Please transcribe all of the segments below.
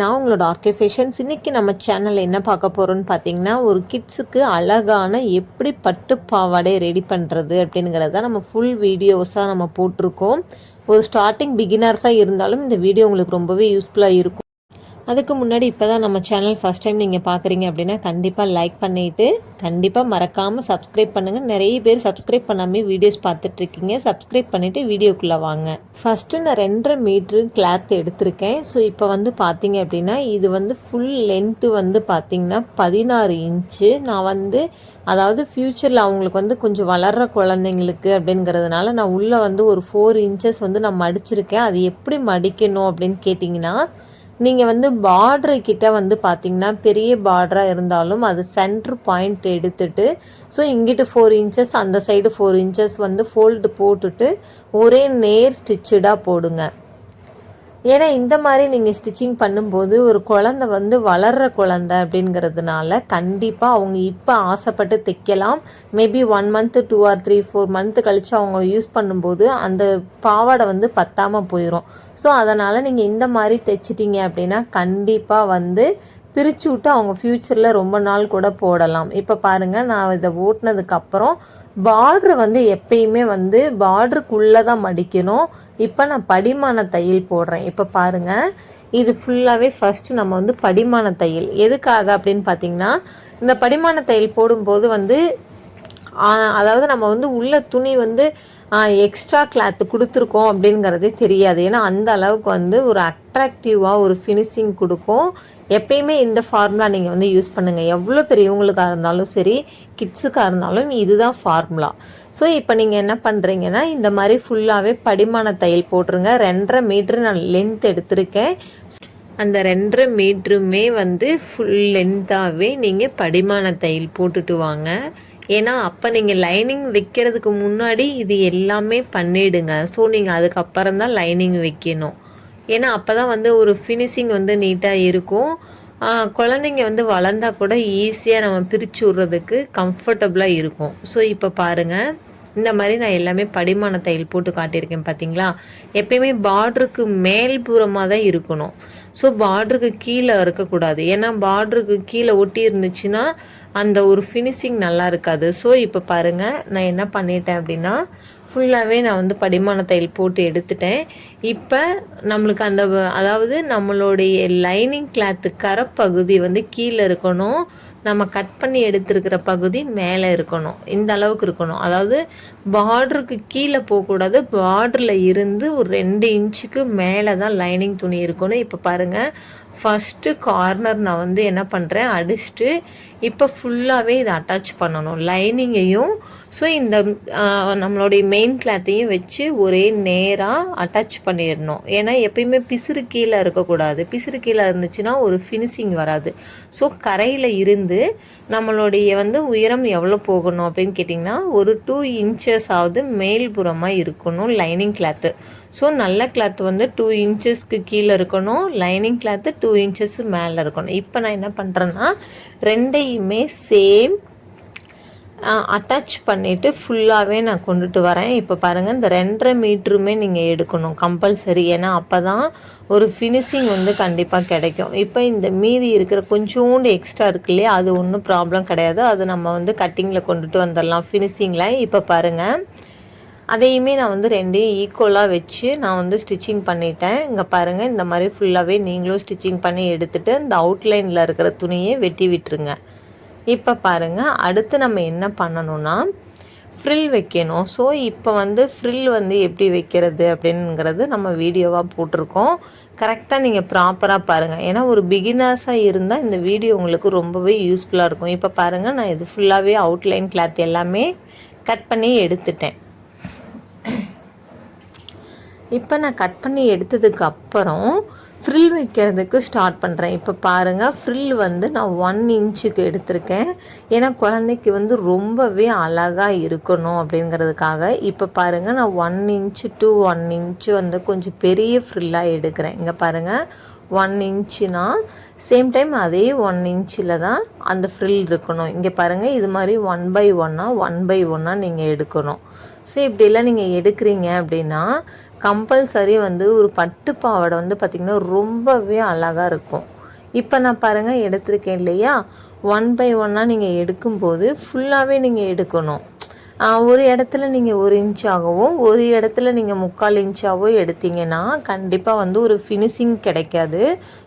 நான் உங்களோட ஆர்கே இன்றைக்கி நம்ம சேனலில் என்ன பார்க்க போகிறோம்னு பார்த்தீங்கன்னா ஒரு கிட்ஸுக்கு அழகான எப்படி பட்டு பாவாடை ரெடி பண்ணுறது அப்படிங்கிறத நம்ம ஃபுல் வீடியோஸாக நம்ம போட்டிருக்கோம். ஒரு ஸ்டார்டிங் பிகினர்ஸாக இருந்தாலும் இந்த வீடியோ உங்களுக்கு ரொம்பவே யூஸ்ஃபுல்லாக இருக்கும். அதுக்கு முன்னாடி இப்போ தான் நம்ம சேனல் ஃபஸ்ட் டைம் நீங்கள் பார்க்குறீங்க அப்படின்னா கண்டிப்பாக லைக் பண்ணிவிட்டு கண்டிப்பாக மறக்காமல் சப்ஸ்கிரைப் பண்ணுங்கள் நிறைய பேர் சப்ஸ்கிரைப் பண்ணாமல் வீடியோஸ் பார்த்துட்ருக்கீங்க சப்ஸ்கிரைப் பண்ணிவிட்டு வீடியோக்குள்ளே வாங்க. ஃபஸ்ட்டு நான் ரெண்டரை மீட்ரு கிளாத் எடுத்திருக்கேன். ஸோ இப்போ வந்து பார்த்தீங்க அப்படின்னா இது வந்து ஃபுல் லென்த்து வந்து பார்த்திங்கன்னா பதினாறு இன்ச்சு நான் வந்து அதாவது ஃப்யூச்சரில் அவங்களுக்கு வந்து கொஞ்சம் வளர்கிற குழந்தைங்களுக்கு அப்படிங்கிறதுனால நான் உள்ளே வந்து ஒரு ஃபோர் இன்ச்சஸ் வந்து நான் மடிச்சிருக்கேன். அது எப்படி மடிக்கணும் அப்படின்னு கேட்டிங்கன்னா நீங்கள் வந்து பார்ட்ரு கிட்ட வந்து பார்த்தீங்கன்னா பெரிய பார்டராக இருந்தாலும் அது சென்ட்ரு பாயிண்ட் எடுத்துட்டு ஸோ இங்கிட்டு ஃபோர் இன்ச்சஸ் அந்த சைடு ஃபோர் இன்ச்சஸ் வந்து ஃபோல்டு போட்டுட்டு ஒரே நேர் ஸ்டிச்சடாக போடுங்க. ஏன்னா இந்த மாதிரி நீங்கள் ஸ்டிச்சிங் பண்ணும்போது ஒரு குழந்த வந்து வளர்கிற குழந்த அப்படிங்கிறதுனால கண்டிப்பாக அவங்க இப்போ ஆசைப்பட்டு தைக்கலாம். Maybe one month two or three four month கழித்து அவங்க யூஸ் பண்ணும்போது அந்த பாவாடை வந்து பத்தாமல் போயிடும் ஸோ அதனால் நீங்கள் இந்த மாதிரி தைச்சிட்டிங்க அப்படின்னா கண்டிப்பாக வந்து பிரித்து விட்டு அவங்க ஃப்யூச்சரில் ரொம்ப நாள் கூட போடலாம். இப்போ பாருங்கள் நான் இதை ஓட்டினதுக்கப்புறம் பார்ட்ரு வந்து எப்பயுமே வந்து பார்ட்ருக்குள்ளே தான் மடிக்கணும். இப்போ நான் படிமான தையல் போடுறேன். இப்போ பாருங்கள் இது ஃபுல்லாகவே ஃபஸ்ட்டு நம்ம வந்து படிமான தையல். எதுக்காக அப்படின்னு பார்த்தீங்கன்னா இந்த படிமான தையல் போடும்போது வந்து அதாவது நம்ம வந்து உள்ள துணி வந்து எக்ஸ்ட்ரா கிளாத்து கொடுத்துருக்கோம் அப்படிங்கிறதே தெரியாது. ஏன்னா அந்த அளவுக்கு வந்து ஒரு அட்ராக்டிவாக ஒரு ஃபினிஷிங் கொடுக்கும். எப்பயுமே இந்த ஃபார்முலா நீங்கள் வந்து யூஸ் பண்ணுங்கள் எவ்வளோ பெரியவங்களுக்காக இருந்தாலும் சரி கிட்ஸுக்காக இருந்தாலும் இதுதான் ஃபார்முலா ஸோ இப்போ நீங்கள் என்ன பண்ணுறீங்கன்னா இந்த மாதிரி ஃபுல்லாகவே படிமான தையல் போட்டுருங்க. ரெண்டரை மீட்ரு நான் லென்த் எடுத்திருக்கேன். அந்த ரெண்டரை மீட்ருமே வந்து ஃபுல் லென்த்தாகவே நீங்கள் படிமான தையல் போட்டுட்டு வாங்க. ஏன்னா அப்போ நீங்கள் லைனிங் வைக்கிறதுக்கு முன்னாடி இது எல்லாமே பண்ணிவிடுங்க ஸோ நீங்கள் அதுக்கப்புறம் தான் லைனிங் வைக்கணும். ஏன்னா அப்போ தான் வந்து ஒரு ஃபினிஷிங் வந்து நீட்டாக இருக்கும். குழந்தைங்க வந்து வளர்ந்தா கூட ஈஸியாக நம்ம பிரித்து விட்றதுக்கு கம்ஃபர்டபுளாக இருக்கும். ஸோ இப்போ பாருங்கள் இந்த மாதிரி நான் எல்லாமே படிமான தையல் போட்டு காட்டியிருக்கேன் பார்த்தீங்களா எப்பயுமே பார்டருக்கு மேல்புறமாக தான் இருக்கணும். ஸோ பார்டருக்கு கீழே இருக்கக்கூடாது. ஏன்னா பார்டருக்கு கீழே ஒட்டி இருந்துச்சுன்னா அந்த ஒரு ஃபினிஷிங் நல்லா இருக்காது. ஸோ இப்போ பாருங்கள் நான் என்ன பண்ணிட்டேன் அப்படின்னா ஃபுல்லாகவே நான் வந்து படிமான தையல் போட்டு எடுத்துட்டேன். இப்போ நம்மளுக்கு அந்த அதாவது நம்மளுடைய லைனிங் கிளாத்து கரப்பகுதி வந்து கீழே இருக்கணும். நம்ம கட் பண்ணி எடுத்துருக்கிற பகுதி மேலே இருக்கணும். இந்த அளவுக்கு இருக்கணும். அதாவது பார்டருக்கு கீழே போகக்கூடாது. பார்டரில் இருந்து ஒரு ரெண்டு இன்ச்சுக்கு மேலே தான் லைனிங் துணி இருக்கணும். இப்போ பாருங்கள் ஃபஸ்ட்டு கார்னர் நான் வந்து என்ன பண்ணுறேன் அடிச்சுட்டு இப்போ ஃபுல்லாகவே இதை அட்டாச் பண்ணணும். லைனிங்கையும் ஸோ இந்த நம்மளுடைய மெயின் கிளாத்தையும் வச்சு ஒரே நேராக அட்டாச் பண்ணிடணும். ஏன்னா எப்பயுமே பிசுறு கீழே இருக்கக்கூடாது. பிசுறு கீழே இருந்துச்சுன்னா ஒரு ஃபினிஷிங் வராது. ஸோ கரையில் இருந்து நம்மளுடைய வந்து உயரம் எவ்வளோ போகணும் அப்படின்னு கேட்டிங்கன்னா ஒரு டூ இன்ச்சஸ் ஆகுது மேல்புறமாக இருக்கணும் லைனிங் கிளாத்து ஸோ நல்ல கிளாத் வந்து டூ இன்ச்சஸ்க்கு கீழே இருக்கணும் லைனிங் கிளாத்து டூ இன்ச்சஸ் மேலே இருக்கணும். இப்போ நான் என்ன பண்ணுறேன்னா ரெண்டையுமே சேம் அட்டாச் பண்ணிவிட்டு ஃபுல்லாகவே நான் கொண்டுட்டு வரேன். இப்போ பாருங்கள் இந்த ரெண்டரை மீட்ருமே நீங்கள் எடுக்கணும் கம்பல்சரி ஏன்னா அப்போ தான் ஒரு ஃபினிஷிங் வந்து கண்டிப்பாக கிடைக்கும். இப்போ இந்த மீதி இருக்கிற கொஞ்சோண்டு எக்ஸ்ட்ரா இருக்கு இல்லையா அது ஒன்றும் ப்ராப்ளம் கிடையாது. அது நம்ம வந்து கட்டிங்கில் கொண்டுட்டு வந்துடலாம் ஃபினிஷிங்கில் இப்போ பாருங்கள் அதையுமே நான் வந்து ரெண்டையும் ஈக்குவலாக வச்சு நான் வந்து ஸ்டிச்சிங் பண்ணிட்டேன். இங்கே பாருங்கள் இந்த மாதிரி ஃபுல்லாகவே நீங்களும் ஸ்டிச்சிங் பண்ணி எடுத்துகிட்டு இந்த அவுட்லைனில் இருக்கிற துணியை வெட்டி விட்டுருங்க. இப்போ பாருங்கள் அடுத்து நம்ம என்ன பண்ணணும்னா ஃப்ரில் வைக்கணும். ஸோ இப்போ வந்து ஃப்ரில் வந்து எப்படி வைக்கிறது அப்படிங்கிறது நம்ம வீடியோவாக போட்டிருக்கோம். கரெக்டாக நீங்கள் ப்ராப்பராக பாருங்கள் ஏன்னா ஒரு பிகினர்ஸாக இருந்தால் இந்த வீடியோ உங்களுக்கு ரொம்பவே யூஸ்ஃபுல்லாக இருக்கும். இப்போ பாருங்கள் நான் இது ஃபுல்லாகவே அவுட்லைன் கிளாத் எல்லாமே கட் பண்ணி எடுத்துட்டேன். இப்போ நான் கட் பண்ணி எடுத்ததுக்கு அப்புறம் ஃப்ரில் வைக்கிறதுக்கு ஸ்டார்ட் பண்ணுறேன் இப்போ பாருங்கள் ஃப்ரில் வந்து நான் ஒன் இன்ச்சுக்கு எடுத்திருக்கேன். ஏன்னா குழந்தைக்கு வந்து ரொம்பவே அழகாக இருக்கணும் அப்படிங்கிறதுக்காக. இப்போ பாருங்கள் நான் one inch to one inch வந்து கொஞ்சம் பெரிய ஃப்ரில்லாக எடுக்கிறேன். இங்கே பாருங்கள் ஒன் இன்ச்சுனா சேம் டைம் அதே ஒன் இன்ச்சில் தான் அந்த ஃப்ரில் இருக்கணும். இங்கே பாருங்கள் இது மாதிரி ஒன் பை ஒன்னாக ஒன் பை ஒன்னாக நீங்கள் எடுக்கணும். ஸோ இப்படிலாம் நீங்கள் எடுக்கிறீங்க அப்படின்னா கம்பல்சரி வந்து ஒரு பட்டு பாவாடை வந்து பார்த்திங்கன்னா ரொம்பவே அழகாக இருக்கும். இப்போ நான் பாருங்கள் எடுத்திருக்கேன் இல்லையா? ஒன் பை ஒன்னாக நீங்கள் எடுக்கும்போது ஃபுல்லாகவே நீங்கள் எடுக்கணும். ஒரு இடத்துல நீங்கள் ஒரு இன்ச்சாகவும் ஒரு இடத்துல நீங்கள் முக்கால் இன்ச்சாகவும் எடுத்தீங்கன்னா கண்டிப்பாக வந்து ஒரு ஃபினிஷிங் கிடைக்காது.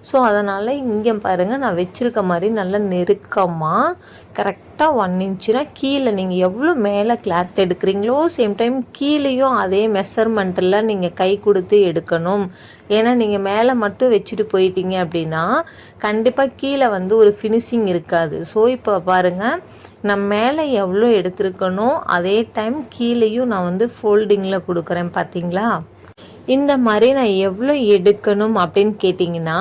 ஸோ அதனால் இங்கே பாருங்கள் நான் வச்சுருக்க மாதிரி நல்ல நெருக்கமாக கரெக்டாக ஒன் இன்ச்சுனா கீழே நீங்கள் எவ்வளோ மேலே கிளாத் எடுக்கிறீங்களோ சேம் டைம் கீழேயும் அதே மெஷர்மெண்ட்டில் நீங்கள் கை கொடுத்து எடுக்கணும். ஏன்னா நீங்கள் மேலே மட்டும் வச்சுட்டு போயிட்டீங்க அப்படின்னா கண்டிப்பாக கீழே வந்து ஒரு ஃபினிஷிங் இருக்காது. ஸோ இப்போ பாருங்கள் நான் மேலே எவ்வளோ எடுத்திருக்கனோ அதே டைம் கீழேயும் நான் வந்து ஃபோல்டிங்கில் கொடுக்குறேன் பார்த்தீங்களா இந்த மாதிரி நான் எவ்வளோ எடுக்கணும் அப்படின்னு கேட்டிங்கன்னா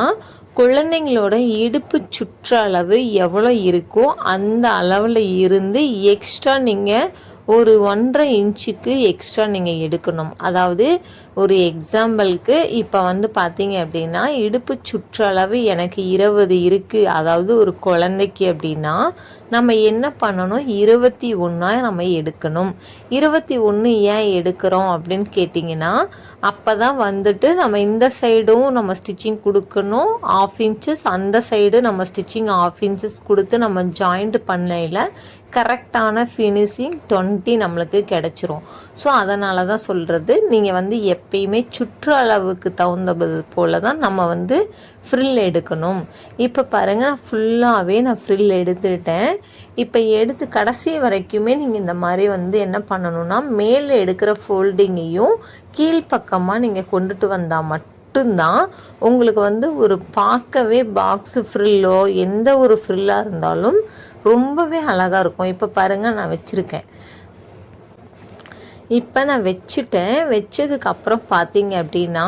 குழந்தைங்களோட இடுப்பு சுற்றளவு எவ்வளோ இருக்கோ அந்த அளவில் இருந்து எக்ஸ்ட்ரா நீங்கள் ஒரு ஒன்றரை இன்ச்சுக்கு எக்ஸ்ட்ரா நீங்கள் எடுக்கணும். அதாவது ஒரு எக்ஸாம்பிளுக்கு இப்போ வந்து பார்த்தீங்க அப்படின்னா இடுப்பு சுற்றளவு எனக்கு இருபது இருக்குது அதாவது ஒரு குழந்தைக்கு அப்படின்னா நம்ம என்ன பண்ணணும்? இருபத்தி ஒன்றா நம்ம எடுக்கணும். இருபத்தி ஒன்று ஏன் எடுக்கிறோம் அப்படின்னு கேட்டிங்கன்னா அப்போ தான் வந்துட்டு நம்ம இந்த சைடும் நம்ம ஸ்டிச்சிங் கொடுக்கணும். ஆஃப் இன்ச்சஸ் அந்த சைடு நம்ம ஸ்டிச்சிங் ஆஃப் இன்ச்சஸ் கொடுத்து நம்ம ஜாயிண்ட் பண்ணையில் கரெக்டான ஃபினிஷிங் டுவெண்ட்டி நம்மளுக்கு கிடச்சிரும். ஸோ அதனால தான் சொல்கிறது நீங்கள் வந்து எப்பயுமே சுற்று அளவுக்கு தகுந்தது போல தான் நம்ம வந்து ஃப்ரில் எடுக்கணும். இப்போ பாருங்கள் நான் ஃபுல்லாகவே நான் ஃப்ரில் எடுத்துட்டேன். இப்போ எடுத்து கடைசி வரைக்குமே நீங்கள் இந்த மாதிரி வந்து என்ன பண்ணணும்னா மேலே எடுக்கிற ஃபோல்டிங்கையும் கீழ்ப்பக்கமாக நீங்கள் கொண்டுட்டு வந்தால் மட்டும்தான் உங்களுக்கு வந்து ஒரு பார்க்கவே பாக்ஸு ஃப்ரில்லோ எந்த ஒரு ஃப்ரில்லாக இருந்தாலும் ரொம்பவே அழகாக இருக்கும். இப்போ பாருங்கள் நான் வச்சுருக்கேன். இப்போ நான் வச்சுட்டேன். வச்சதுக்கப்புறம் பார்த்தீங்க அப்படின்னா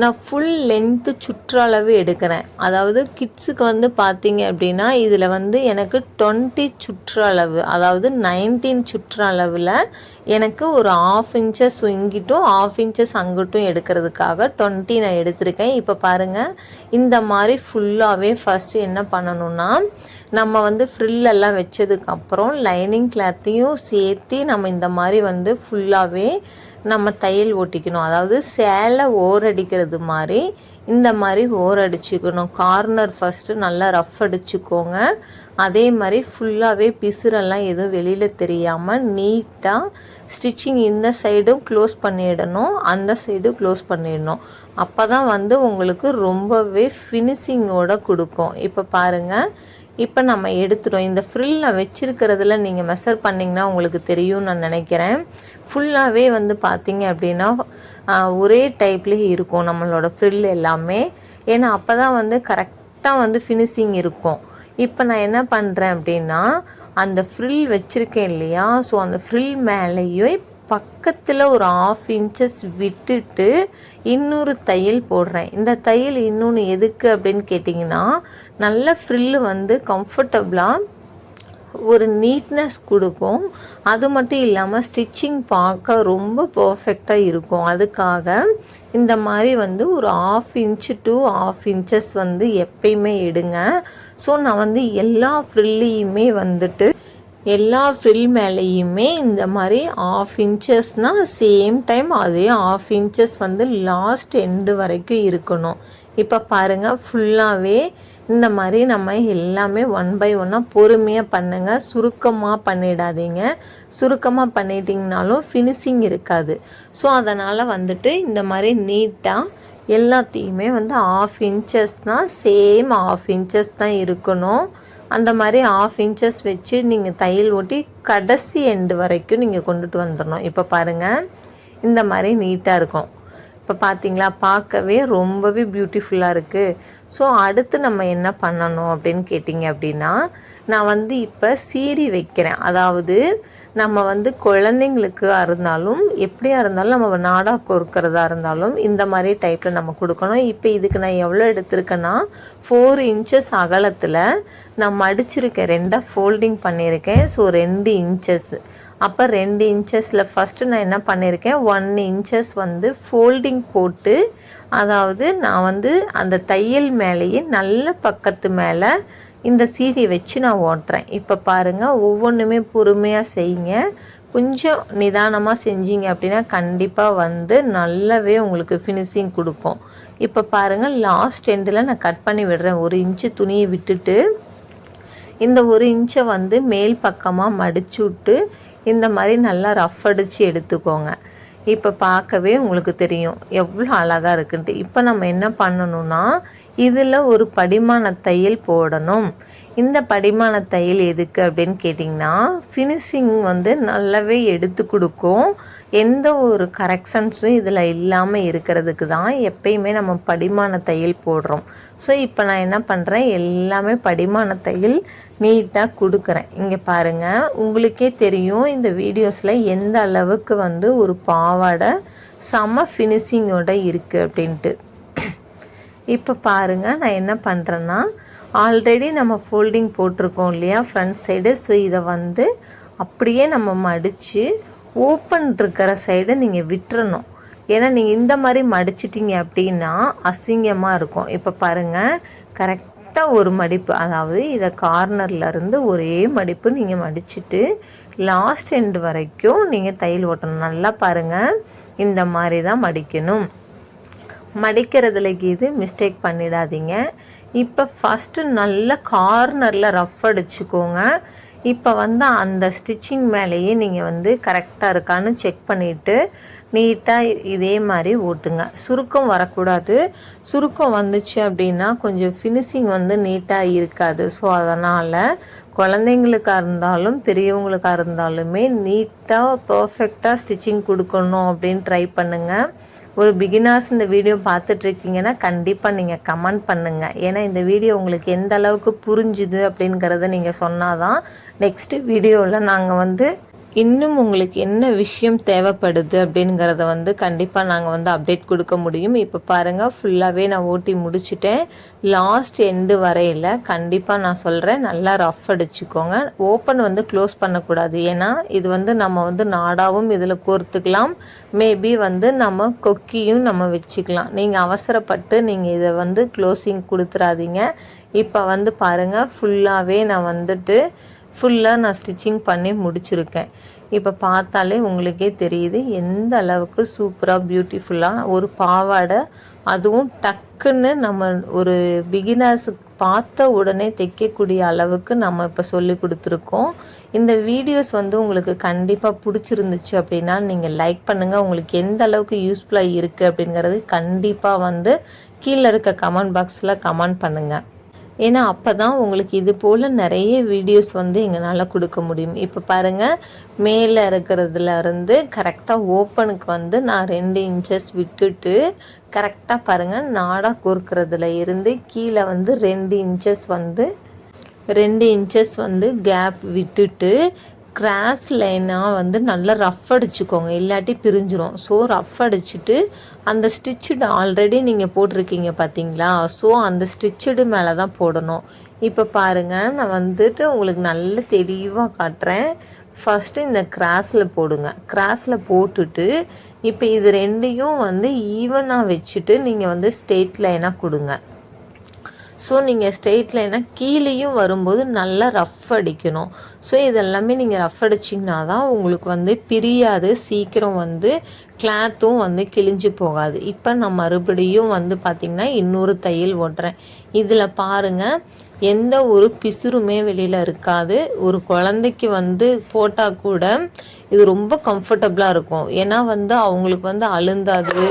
நான் ஃபுல் லென்த்து சுற்றளவு எடுக்கிறேன். அதாவது கிட்ஸுக்கு வந்து பார்த்தீங்க அப்படின்னா இதில் வந்து எனக்கு டுவெண்ட்டி சுற்றளவு அதாவது நைன்டீன் சுற்றளவில் எனக்கு ஒரு ஆஃப் இன்ச்சஸ் இங்கிட்டும் ஆஃப் இன்ச்சஸ் அங்கிட்டும் எடுக்கிறதுக்காக டுவெண்ட்டி நான் எடுத்திருக்கேன். இப்போ பாருங்கள் இந்த மாதிரி ஃபுல்லாகவே ஃபஸ்ட்டு என்ன பண்ணணும்னா நம்ம வந்து ஃப்ரில்லெல்லாம் வச்சதுக்கப்புறம் லைனிங் கிளாத்தையும் சேர்த்து நம்ம இந்த மாதிரி வந்து ஃபுல்லாக ஃபுல்லாகவே நம்ம தையல் ஓட்டிக்கணும். அதாவது சேலை ஓர் அடிக்கிறது மாதிரி இந்த மாதிரி ஓர் அடிச்சுக்கணும் கார்னர் ஃபஸ்ட்டு நல்லா ரஃப் அடிச்சுக்கோங்க. அதே மாதிரி ஃபுல்லாகவே பிசுரெல்லாம் எதுவும் வெளியில் தெரியாமல் நீட்டாக ஸ்டிச்சிங் இந்த சைடும் க்ளோஸ் பண்ணிடணும். அந்த சைடும் க்ளோஸ் பண்ணிடணும். அப்போ தான் வந்து உங்களுக்கு ரொம்பவே ஃபினிஷிங்கோட கொடுக்கும். இப்போ பாருங்கள் இப்போ நம்ம எடுத்துட்டோம். இந்த ஃப்ரில் நான் வச்சுருக்கிறதுல நீங்கள் மெஷர் பண்ணிங்கன்னா உங்களுக்கு தெரியும் நான் நினைக்கிறேன். ஃபுல்லாகவே வந்து பார்த்தீங்க அப்படின்னா ஒரே டைப்லேயே இருக்கும் நம்மளோட ஃப்ரில் எல்லாமே. ஏன்னா அப்போ தான் வந்து கரெக்டாக வந்து ஃபினிஷிங் இருக்கும். இப்போ நான் என்ன பண்ணுறேன் அப்படின்னா அந்த ஃப்ரில் வச்சுருக்கேன் இல்லையா? ஸோ அந்த ஃப்ரில் மேலேயே பக்கத்தில் ஒரு ஆஃப் இன்ச்சஸ் விட்டுட்டு இன்னொரு தையல் போடுறேன். இந்த தையல் இன்னொன்று எதுக்கு அப்படின்னு கேட்டிங்கன்னா நல்ல ஃப்ரில்லு வந்து கம்ஃபர்டபுளாக ஒரு நீட்னஸ் கொடுக்கும். அது மட்டும் இல்லாமல் ஸ்டிச்சிங் பார்க்க ரொம்ப பர்ஃபெக்டாக இருக்கும். அதுக்காக இந்த மாதிரி வந்து ஒரு half inch to half inches வந்து எப்பயுமே எடுங்க. ஸோ நான் வந்து எல்லா ஃப்ரில்லையுமே வந்துட்டு எல்லா ஃப்ரில் மேலேயுமே இந்த மாதிரி ஆஃப் இன்ச்சஸ்னால் சேம் டைம் அதே ஆஃப் இன்ச்சஸ் வந்து லாஸ்ட் எண்டு வரைக்கும் இருக்கணும். இப்போ பாருங்கள் ஃபுல்லாகவே இந்த மாதிரி நம்ம எல்லாமே ஒன் பை ஒன்னாக பொறுமையாக பண்ணுங்கள் சுருக்கமாக பண்ணிடாதீங்க. சுருக்கமாக பண்ணிட்டீங்கனாலும் ஃபினிஷிங் இருக்காது. ஸோ அதனால் வந்துட்டு இந்த மாதிரி நீட்டாக எல்லாத்தையுமே வந்து ஆஃப் இன்ச்சஸ்னால் சேம் ஆஃப் இன்ச்சஸ் தான் இருக்கணும். அந்த மாதிரி ஆஃப் இன்ச்சஸ் வச்சு நீங்கள் தையல் ஓட்டி கடைசி எண்டு வரைக்கும் நீங்கள் கொண்டுட்டு வந்துடணும் இப்போ பாருங்கள் இந்த மாதிரி நீட்டாக இருக்கும். இப்போ பார்த்தீங்களா பார்க்கவே ரொம்பவே பியூட்டிஃபுல்லாக இருக்குது ஸோ அடுத்து நம்ம என்ன பண்ணணும் அப்படின்னு கேட்டிங்க அப்படின்னா நான் வந்து இப்போ சீரி வைக்கிறேன். அதாவது நம்ம வந்து குழந்தைங்களுக்கு இருந்தாலும் எப்படியா இருந்தாலும் நம்ம நாடா கொறுக்கிறதா இருந்தாலும் இந்த மாதிரி டைப்பில் நம்ம கொடுக்கணும். இப்போ இதுக்கு நான் எவ்வளோ எடுத்திருக்கேன்னா ஃபோர் இன்ச்சஸ் அகலத்தில் நான் மடிச்சிருக்கேன் ரெண்டாக ஃபோல்டிங் பண்ணியிருக்கேன். ஸோ ரெண்டு இன்ச்சஸ் அப்போ ரெண்டு இன்ச்சஸில் ஃபஸ்ட்டு நான் என்ன பண்ணியிருக்கேன்? ஒன் இன்ச்சஸ் வந்து ஃபோல்டிங் போட்டு அதாவது நான் வந்து அந்த தையல் மேலேயே நல்ல பக்கத்து மேலே இந்த சீரி வச்சு நான் ஓட்டுறேன். இப்போ பாருங்கள் ஒவ்வொன்றுமே பொறுமையாக செய்யுங்க. கொஞ்சம் நிதானமாக செஞ்சீங்க அப்படின்னா கண்டிப்பாக வந்து நல்லாவே உங்களுக்கு ஃபினிஷிங் கொடுக்கும். இப்போ பாருங்கள் லாஸ்ட் எண்டில் நான் கட் பண்ணி விடுறேன். ஒரு இன்ச்சு துணியை விட்டுட்டு இந்த ஒரு இன்ச்சை வந்து மேல் பக்கமாக மடிச்சு விட்டு இந்த மாதிரி நல்லா ரஃப் அடித்து எடுத்துக்கோங்க. இப்போ பார்க்கவே உங்களுக்கு தெரியும். எவ்வளோ அழகாக இருக்குன்ட்டு. இப்போ நம்ம என்ன பண்ணணும்னா இதில் ஒரு படிமான தையல் போடணும். இந்த படிமான தையல் எதுக்கு அப்படின்னு கேட்டிங்கன்னா ஃபினிஷிங் வந்து நல்லாவே எடுத்து கொடுக்கும். எந்த ஒரு கரெக்ஷன்ஸும் இதில் இல்லாமல் இருக்கிறதுக்கு தான் எப்பயுமே நம்ம படிமான தையல் போடுறோம். ஸோ இப்போ நான் என்ன பண்ணுறேன் எல்லாமே படிமான தையல் நீட்டாக கொடுக்குறேன். இங்கே பாருங்கள் உங்களுக்கே தெரியும் இந்த வீடியோஸில் எந்த அளவுக்கு வந்து ஒரு பாவாடை செம ஃபினிஷிங்கோட இருக்குது அப்படின்ட்டு. இப்போ பாருங்கள் நான் என்ன பண்ணுறேன்னா ஆல்ரெடி நம்ம ஃபோல்டிங் போட்டிருக்கோம் இல்லையா? ஃப்ரண்ட் சைடு ஸோ இதை வந்து அப்படியே நம்ம மடித்து ஓப்பன் இருக்கிற சைடு நீங்கள் விட்டுறணும். ஏன்னா நீங்கள் இந்த மாதிரி மடிச்சிட்டிங்க அப்படின்னா அசிங்கமாக இருக்கும். இப்போ பாருங்கள் கரெக்டாக ஒரு மடிப்பு. அதாவது இதை கார்னர்லேருந்து ஒரே மடிப்பு நீங்கள் மடிச்சுட்டு லாஸ்ட் எண்டு வரைக்கும் நீங்கள் தையல் ஓட்டணும். நல்லா பாருங்கள் இந்த மாதிரி தான் மடிக்கணும். மடிக்கிறதுல இது மிஸ்டேக் பண்ணிடாதீங்க. இப்போ ஃபஸ்ட்டு நல்ல கார்னரில் ரஃப் அடிச்சுக்கோங்க. இப்போ வந்து அந்த ஸ்டிச்சிங் மேலேயே நீங்கள் வந்து கரெக்டாக இருக்கான்னு செக் பண்ணிவிட்டு நீட்டாக இதே மாதிரி ஓட்டுங்க. சுருக்கம் வரக்கூடாது. சுருக்கம் வந்துச்சு அப்படின்னா கொஞ்சம் ஃபினிஷிங் வந்து நீட்டாக இருக்காது. ஸோ அதனால் குழந்தைங்களுக்காக இருந்தாலும் பெரியவங்களுக்காக இருந்தாலுமே நீட்டாக பர்ஃபெக்டாக ஸ்டிச்சிங் கொடுக்கணும் அப்படின்னு ட்ரை பண்ணுங்கள் ஒரு பிகினர்ஸ் இந்த வீடியோ பார்த்துட்ருக்கீங்கன்னா கண்டிப்பாக நீங்கள் கமெண்ட் பண்ணுங்கள் ஏன்னா இந்த வீடியோ உங்களுக்கு எந்த அளவுக்கு புரிஞ்சுது அப்படிங்கிறத நீங்கள் சொன்னால் தான் நெக்ஸ்ட்டு வீடியோவில் நாங்கள் வந்து இன்னும் உங்களுக்கு என்ன விஷயம் தேவைப்படுது அப்படிங்கிறத வந்து கண்டிப்பாக நாங்கள் வந்து அப்டேட் கொடுக்க முடியும். இப்போ பாருங்கள் ஃபுல்லாகவே நான் ஓட்டி முடிச்சுட்டேன். லாஸ்ட் எண்டு வரையில் கண்டிப்பாக நான் சொல்கிறேன் நல்லா ரஃப் அடிச்சுக்கோங்க. ஓப்பன் வந்து க்ளோஸ் பண்ணக்கூடாது. ஏன்னா இது வந்து நம்ம வந்து நாடாவும் இதில் கோர்த்துக்கலாம். மேபி வந்து நம்ம கொக்கியும் நம்ம வச்சுக்கலாம். நீங்கள் அவசரப்பட்டு நீங்கள் இதை வந்து க்ளோஸிங் கொடுத்துறாதீங்க. இப்போ வந்து பாருங்கள் ஃபுல்லாகவே நான் வந்துட்டு ஃபுல்லாக நான் ஸ்டிச்சிங் பண்ணி முடிச்சிருக்கேன். இப்போ பார்த்தாலே உங்களுக்கே தெரியுது எந்த அளவுக்கு சூப்பராக பியூட்டிஃபுல்லாக ஒரு பாவாடை அதுவும் டக்குன்னு நம்ம ஒரு பிகினர்ஸுக்கு பார்த்த உடனே தைக்கக்கூடிய அளவுக்கு நம்ம இப்போ சொல்லி கொடுத்துருக்கோம். இந்த வீடியோஸ் வந்து உங்களுக்கு கண்டிப்பாக பிடிச்சிருந்துச்சு அப்படின்னா நீங்கள் லைக் பண்ணுங்கள் உங்களுக்கு எந்த அளவுக்கு யூஸ்ஃபுல்லாக இருக்குது அப்படிங்கிறது கண்டிப்பாக வந்து கீழே இருக்க கமெண்ட் பாக்ஸில் கமெண்ட் பண்ணுங்கள் ஏன்னா அப்போ தான் உங்களுக்கு இது போல் நிறைய வீடியோஸ் வந்து எங்களால் கொடுக்க முடியும். இப்போ பாருங்கள் மேலே இருக்கிறதுல இருந்து கரெக்டாக ஓப்பனுக்கு வந்து நான் ரெண்டு இன்ச்சஸ் விட்டுட்டு கரெக்டாக பாருங்கள் நாடாக கோர்க்கிறதுல இருந்து கீழே வந்து ரெண்டு இன்ச்சஸ் வந்து ரெண்டு இன்ச்சஸ் வந்து கேப் விட்டுட்டு கிராஸ் லைனாக வந்து நல்லா ரஃப் அடிச்சுக்கோங்க. இல்லாட்டி பிரிஞ்சிரும். ஸோ ரஃப் அடிச்சுட்டு அந்த ஸ்டிச்சுடு ஆல்ரெடி நீங்கள் போட்டிருக்கீங்க பார்த்தீங்களா ஸோ அந்த ஸ்டிச்சுடு மேலே தான் போடணும். இப்போ பாருங்கள் நான் வந்துட்டு உங்களுக்கு நல்ல தெளிவாக காட்டுறேன். ஃபஸ்ட்டு இந்த கிராஸில் போடுங்க. கிராஸில் போட்டுட்டு இப்போ இது ரெண்டையும் வந்து ஈவனாக வச்சுட்டு நீங்கள் வந்து ஸ்ட்ரெயிட் லைனாக கொடுங்க. ஸோ நீங்கள் ஸ்ட்ரெயிட் லைனாக கீழேயும் வரும்போது நல்லா ரஃப் அடிக்கணும். ஸோ இதெல்லாமே நீங்கள் ரஃப் அடிச்சிங்கன்னா தான் உங்களுக்கு வந்து பிரியாது. சீக்கிரம் வந்து கிளாத்தும் வந்து கிழிஞ்சு போகாது. இப்போ நான் மறுபடியும் வந்து பார்த்திங்கன்னா இன்னொரு தையல் ஓட்டுறேன். இதில் பாருங்கள் எந்த ஒரு பிசுறுமே வெளியில் இருக்காது. ஒரு குழந்தைக்கு வந்து போட்டால் கூட இது ரொம்ப கம்ஃபர்டபுளாக இருக்கும். ஏன்னா வந்து அவங்களுக்கு வந்து அழுந்தாது.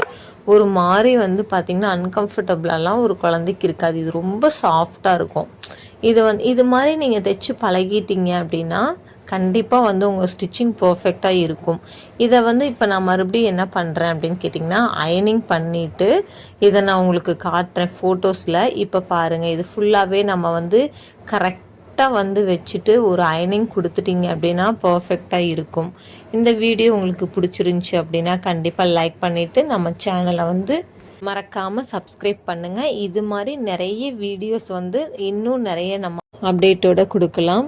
ஒரு மாதிரி வந்து பார்த்திங்கன்னா அன்கம்ஃபர்டபுளாலாம் ஒரு குழந்தைக்கு இருக்காது. இது ரொம்ப சாஃப்டாக இருக்கும். இது வந்து இது மாதிரி நீங்கள் தைச்சி பழகிட்டீங்க அப்படின்னா கண்டிப்பாக வந்து உங்கள் ஸ்டிச்சிங் பர்ஃபெக்டாக இருக்கும். இதை வந்து இப்போ நான் மறுபடியும் என்ன பண்ணுறேன் அப்படின்னு கேட்டிங்கன்னா அயனிங் பண்ணிவிட்டு இதை நான் உங்களுக்கு காட்டுறேன் ஃபோட்டோஸில் இப்போ பாருங்கள் இது ஃபுல்லாகவே நம்ம வந்து கரெக்ட் கரெக்டாக வந்து வச்சுட்டு ஒரு அயனிங் கொடுத்துட்டீங்க அப்படின்னா பர்ஃபெக்டாக இருக்கும். இந்த வீடியோ உங்களுக்கு பிடிச்சிருந்துச்சி அப்படின்னா கண்டிப்பாக லைக் பண்ணிவிட்டு நம்ம சேனலை வந்து மறக்காமல் சப்ஸ்கிரைப் பண்ணுங்கள் இது மாதிரி நிறைய வீடியோஸ் வந்து இன்னும் நிறைய நம்ம அப்டேட்டோடு கொடுக்கலாம்.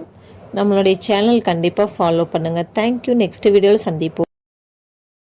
நம்மளுடைய சேனல் கண்டிப்பாக ஃபாலோ பண்ணுங்கள் தேங்க்யூ நெக்ஸ்ட் வீடியோவில் சந்திப்போம்.